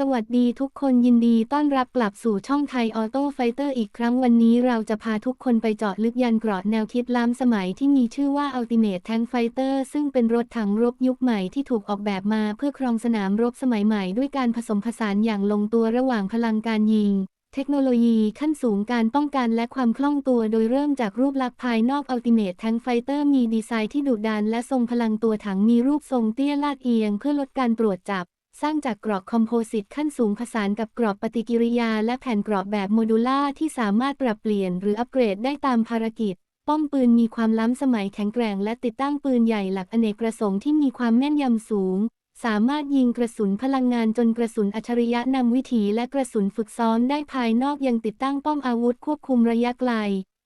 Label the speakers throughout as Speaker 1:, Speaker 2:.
Speaker 1: สวัสดีทุกคนยินดีต้อนรับกลับสู่ช่องไทยออโต้ไฟเตอร์อีกครั้งวันนี้เราจะพาทุกคนไปเจาะลึกยันเกราะแนวคิดล้ำสมัยที่มีชื่อว่า Ultimate Tank Fighter ซึ่งเป็นรถถังรบยุคใหม่ที่ถูกออกแบบมาเพื่อครองสนามรบสมัยใหม่ด้วยการผสมผสานอย่างลงตัวระหว่างพลังการยิง เทคโนโลยีขั้นสูงการป้องกันและความคล่องตัวโดยเริ่มจากรูปลักษณ์ภายนอก Ultimate Tank Fighter มีดีไซน์ที่ดุดันและทรงพลังตัวถังมีรูปทรงเตี้ยลาดเอียง เพื่อลดการตรวจจับ สร้างจากกรอบคอมโพสิตขั้นสูงผสานกับกรอบปฏิกิริยา และแผ่นกรอบแบบโมดูล่าที่สามารถปรับเปลี่ยนหรืออัปเกรดได้ตามภารกิจ ป้อมปืนมีความล้ำสมัยแข็งแกร่งและติดตั้งปืนใหญ่หลักอเนกประสงค์ที่มีความแม่นยำสูง สามารถยิงกระสุนพลังงานจนกระสุนอัจฉริยะนำวิถีและกระสุนฝึกซ้อมได้ภายนอกยังติดตั้งป้อมอาวุธควบคุมระยะไกล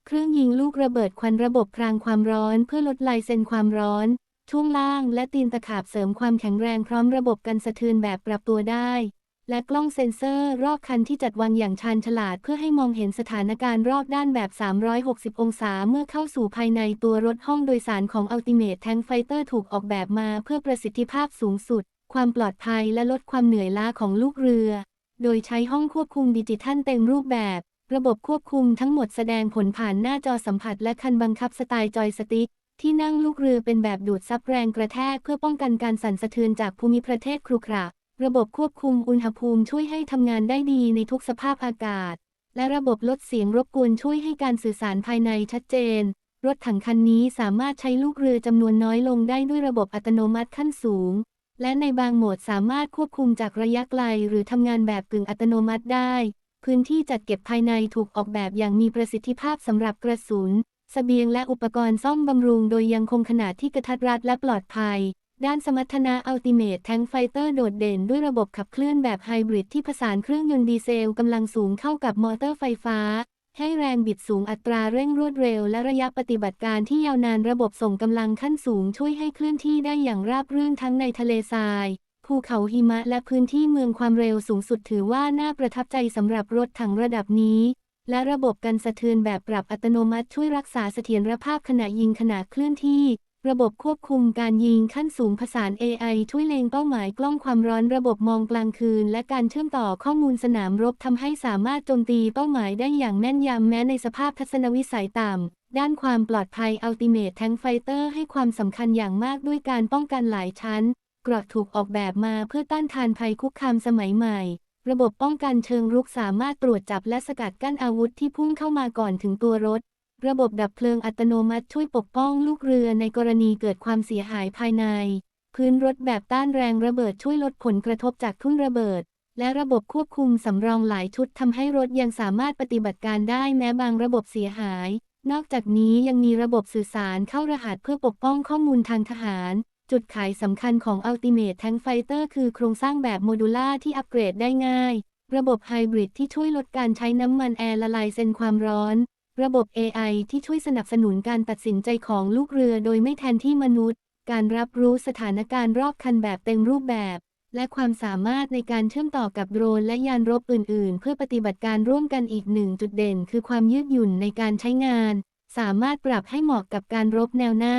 Speaker 1: เครื่องยิงลูกระเบิดควันระบบพรางความร้อน เพื่อลดลายเซนความร้อน ช่วงล่างและตีนตะขาบเสริมความแข็งแรงพร้อมระบบกันสะเทือนแบบปรับตัวได้ และกล้องเซ็นเซอร์รอบคันที่จัดวางอย่างชาญฉลาดเพื่อให้มองเห็นสถานการณ์รอบด้านแบบ 360 องศาเมื่อเข้าสู่ภายในตัวรถห้องโดยสารของ Ultimate Tank Fighter ถูกออกแบบมาเพื่อประสิทธิภาพสูงสุด ความปลอดภัยและลดความเหนื่อยล้าของลูกเรือ โดยใช้ห้องควบคุมดิจิทัลเต็มรูปแบบระบบควบคุมทั้งหมดแสดงผลผ่านหน้าจอสัมผัสและคันบังคับสไตล์จอยสติ๊ก ที่นั่งลูกเรือเป็นแบบดูดซับแรงกระแทกเพื่อป้องกันการสั่นสะเทือนจากภูมิประเทศครุขระระบบควบคุมอุณหภูมิช่วยให้ทำงานได้ดีในทุกสภาพอากาศ และระบบลดเสียงรบกวนช่วยให้การสื่อสารภายในชัดเจน รถถังคันนี้สามารถใช้ลูกเรือจำนวนน้อยลงได้ด้วยระบบอัตโนมัติขั้นสูง และในบางโหมดสามารถควบคุมจากระยะไกลหรือทำงานแบบกึ่งอัตโนมัติได้ พื้นที่จัดเก็บภายในถูกออกแบบอย่างมีประสิทธิภาพสำหรับกระสุน เสบียงและอุปกรณ์ซ่อมบำรุงโดยยังคงขนาดที่กระทัดรัดและปลอดภัย ด้านสมรรถนะ Ultimate Tank Fighter โดดเด่นด้วยระบบขับเคลื่อนแบบไฮบริดที่ผสานเครื่องยนต์ดีเซลกำลังสูงเข้ากับมอเตอร์ไฟฟ้า ให้แรงบิดสูงอัตราเร่งรวดเร็ว และระยะปฏิบัติการที่ยาวนานระบบส่งกำลังขั้นสูงช่วยให้เคลื่อนที่ได้อย่างราบรื่นทั้งในทะเลทราย ภูเขาหิมะและพื้นที่เมืองความเร็วสูงสุดถือว่าน่าประทับใจสำหรับรถถังระดับนี้ และระบบกันสะเทือนแบบปรับอัตโนมัติช่วยรักษาเสถียรภาพขณะยิงขณะเคลื่อนที่ ระบบควบคุมการยิงขั้นสูงผสาน AI ช่วยเล็งเป้าหมายกล้องความร้อนระบบมองกลางคืน และการเชื่อมต่อข้อมูลสนามรบทำให้สามารถโจมตีเป้าหมายได้อย่างแม่นยำแม้ในสภาพทัศนวิสัยต่ำด้านความปลอดภัย Ultimate Tank Fighter ให้ความสำคัญอย่างมากด้วยการป้องกันหลายชั้น เกราะถูกออกแบบมาเพื่อต้านทานภัยคุกคามสมัยใหม่ ระบบป้องกันเชิงรุกสามารถตรวจจับและสกัดกั้นอาวุธที่พุ่งเข้ามาก่อนถึงตัวรถ ระบบดับเพลิงอัตโนมัติช่วยปกป้องลูกเรือในกรณีเกิดความเสียหายภายใน พื้นรถแบบต้านแรงระเบิดช่วยลดผลกระทบจากทุ่นระเบิด และระบบควบคุมสำรองหลายชุดทำให้รถยังสามารถปฏิบัติการได้แม้บางระบบเสียหาย นอกจากนี้ยังมีระบบสื่อสารเข้ารหัสเพื่อปกป้องข้อมูลทางทหาร จุดขายสำคัญของ Ultimate Tank Fighter คือโครงสร้างแบบโมดูล่าที่อัปเกรดได้ง่าย ระบบไฮบริดที่ช่วยลดการใช้น้ำมันแอร์ละลายเซนความร้อน ระบบ AI ที่ช่วยสนับสนุนการตัดสินใจของลูกเรือโดยไม่แทนที่มนุษย์ การรับรู้สถานการณ์รอบคันแบบเต็มรูปแบบ และความสามารถในการเชื่อมต่อกับโดรนและยานรบอื่น ๆ เพื่อปฏิบัติการร่วมกันอีกหนึ่งจุดเด่น คือความยืดหยุ่นในการใช้งาน สามารถปรับให้เหมาะกับการรบแนวหน้า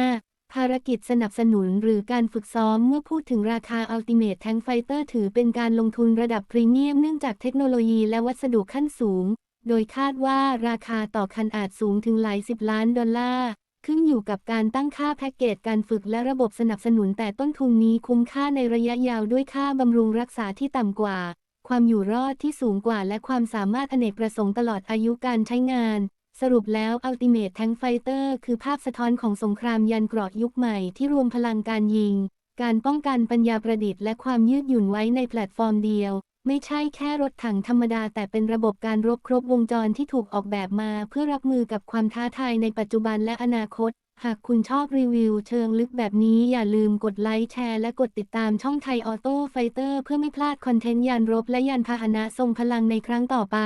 Speaker 1: ภารกิจสนับสนุนหรือการฝึกซ้อมเมื่อพูดถึงราคา Ultimate Tank Fighter ถือเป็นการลงทุนระดับพรีเมียมเนื่องจากเทคโนโลยีและวัสดุขั้นสูง โดยคาดว่าราคาต่อคันอาจสูงถึงหลายสิบล้านดอลลาร์ ขึ้นอยู่กับการตั้งค่าแพ็กเกจการฝึกและระบบสนับสนุนแต่ต้นทุนนี้คุ้มค่าในระยะยาวด้วยค่าบำรุงรักษาที่ต่ำกว่า ความอยู่รอดที่สูงกว่าและความสามารถอเนกประสงค์ตลอดอายุการใช้งาน สรุปแล้ว Ultimate Tank Fighter คือภาพสะท้อนของสงครามยันเกราะยุคใหม่ที่รวมพลังการยิง การป้องกันปัญญาประดิษฐ์และความยืดหยุ่นไว้ในแพลตฟอร์มเดียว ไม่ใช่แค่รถถังธรรมดา แต่เป็นระบบการรบครบวงจรที่ถูกออกแบบมา เพื่อรับมือกับความท้าทายในปัจจุบันและอนาคต หากคุณชอบรีวิว เชิงลึกแบบนี้อย่าลืมกดไลค์แชร์และกดติดตามช่องไทยออโต้ไฟเตอร์เพื่อไม่พลาดคอนเทนต์ยานรบและยานพาหนะทรงพลังในครั้งต่อไป